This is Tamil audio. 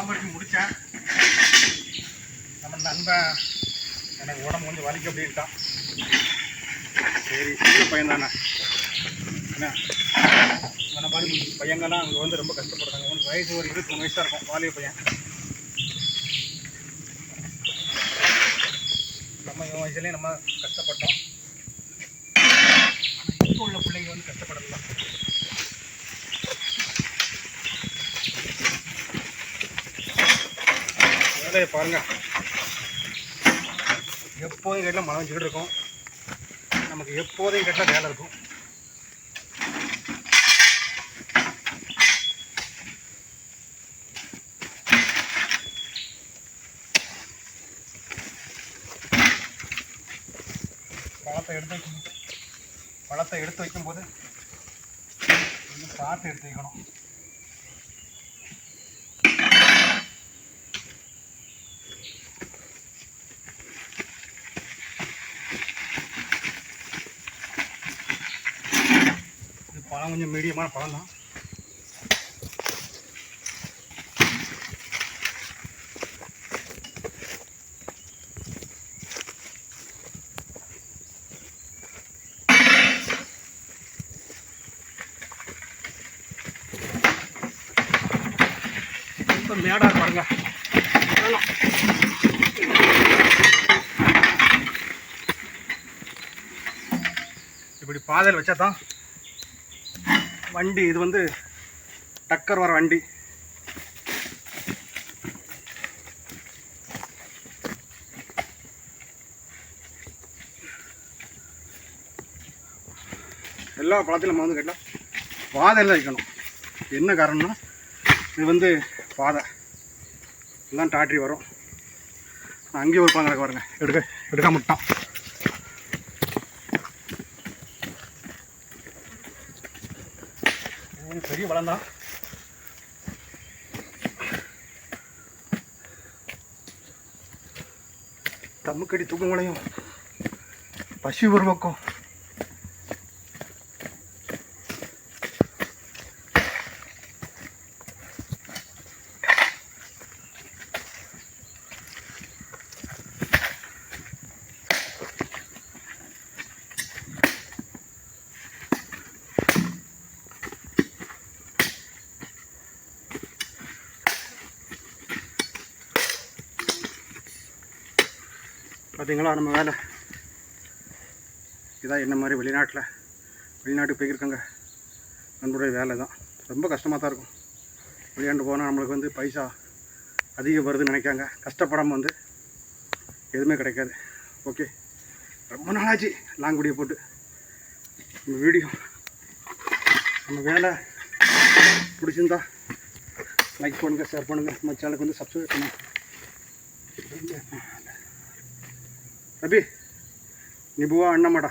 பராமரித்து முடித்தேன். நம்ம நண்பன் எனக்கு உடம்பு கொஞ்சம் வலிக்கு அப்படின்ட்டான் சரி சின்ன பையன் தானே என்ன? இவனை மாதிரி பையங்கள்லாம் அங்கே வந்து ரொம்ப கஷ்டப்படுறாங்க. இவனுக்கு வயசு ஒரு இருபத்தி மூணு வயசாக இருக்கும் வாலிய பையன். நம்ம இவன் வயசுலேயும் நம்ம கஷ்டப்பட்டோம். வேலையை பாருங்க. எப்போதும் கேட்டால் மழை வச்சுக்கிட்டு இருக்கும். நமக்கு எப்போதையும் கேட்டால் வேலை இருக்கும். பழத்தை எடுத்து வைக்கணும் பழத்தை எடுத்து வைக்கும்போது பார்த்து எடுத்து வைக்கணும். பழம் கொஞ்சம் மீடியமான பழம் தான். மேடாக மேடா பாருங்க. இப்படி பாதையில் வச்சா தான் வண்டி இது வந்து டக்கர் வர வண்டி. எல்லா பழத்தையும் நம்ம வந்து கேட்டால் பாதையில் வைக்கணும். என்ன காரணம்னா இது வந்து பாதை. இதுதான் டாட்ரி வரும். நான் அங்கேயே ஒரு பாங்க பாருங்கள் எடுக்க எடுக்க முட்டான் மீன் பெரிய பழம் தான் தம்முக்கடி தூக்கங்களையும் பசி ஒரு பக்கம். பார்த்தீங்களா நம்ம வேலை. இதான் என்ன மாதிரி வெளிநாட்டில் வெளிநாட்டுக்கு போயிருக்காங்க. நம்மளுடைய வேலை தான். ரொம்ப கஷ்டமாக தான் இருக்கும். வெளியாண்டு போனால் நம்மளுக்கு வந்து பைசா அதிகம் வருதுன்னு நினைக்காங்க. கஷ்டப்படாமல் வந்து எதுவுமே கிடைக்காது. ஓகே. ரொம்ப நாளாச்சு. லாங்குடியை போட்டு. நம்ம வீடியோ நம்ம வேலை பிடிச்சிருந்தா லைக் பண்ணுங்கள் ஷேர் பண்ணுங்கள் நம்ம சேனலுக்கு வந்து சப்ஸ்கிரைப் பண்ணுங்கள் ಅಭಿ ನಿಬುವ ಅಣ್ಣ ಮಾಡ